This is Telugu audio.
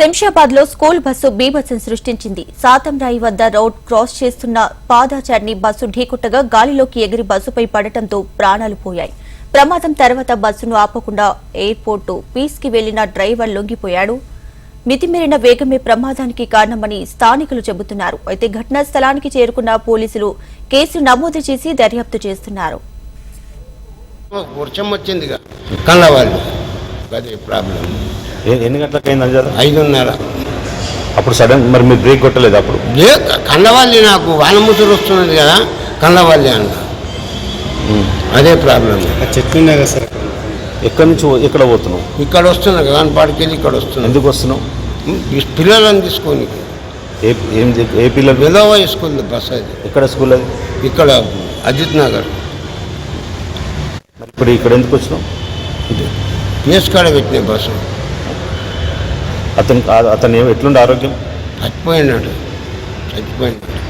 శంషాబాద్లో స్కూల్ బస్సు బీభత్సం సృష్టించింది. సాతంరాయి వద్ద రోడ్ క్రాస్ చేస్తున్న పాదాచారిని బస్సు ఢీకుట్టగా గాలిలోకి ఎగిరి బస్సుపై పడటంతో ప్రాణాలు పోయాయి. ప్రమాదం తర్వాత బస్సును ఆపకుండా ఎయిర్పోర్టు పీస్కి వెళ్ళిన డ్రైవర్ లొంగిపోయాడు. మితిమీరిన వేగమే ప్రమాదానికి కారణమని స్థానికులు చెబుతున్నారు. అయితే ఘటనా స్థలానికి చేరుకున్న పోలీసులు కేసు నమోదు చేసి దర్యాప్తు చేస్తున్నారు. వర్షం వచ్చింది ప్రాబ్లం ఎన్ని గంటలకు అయింది అంజారు? ఐదున్నర. అప్పుడు సడన్ మరి మీరు బ్రేక్ కొట్టలేదు అప్పుడు? లే కళ్ళవాళ్ళి నాకు వాన ముసురు వస్తున్నది కదా కళ్ళవాళ్ళి అన్న. అదే ప్రాబ్లం చెట్లు ఉన్నాయి కదా సార్? ఎక్కడి నుంచి ఎక్కడ పోతున్నావు? ఇక్కడ వస్తున్నా కదా పాడికెళ్ళి ఇక్కడ వస్తున్నా ఎందుకు వస్తున్నావు? ఈ పిల్లలను తీసుకొని. ఏ ఏం ఏ పిల్లలు? విధవ స్కూల్ బస్ అది. ఎక్కడ స్కూల్ అది? ఇక్కడ అజిత్ నగర్. మరి ఇప్పుడు ఇక్కడ ఎందుకు వచ్చినావు? పిఎస్ కాడ పెట్టిన బస్సు. అతను అతను ఎట్లుండే ఆరోగ్యం? చచ్చిపోయినాడు. చచ్చిపోయినాడు.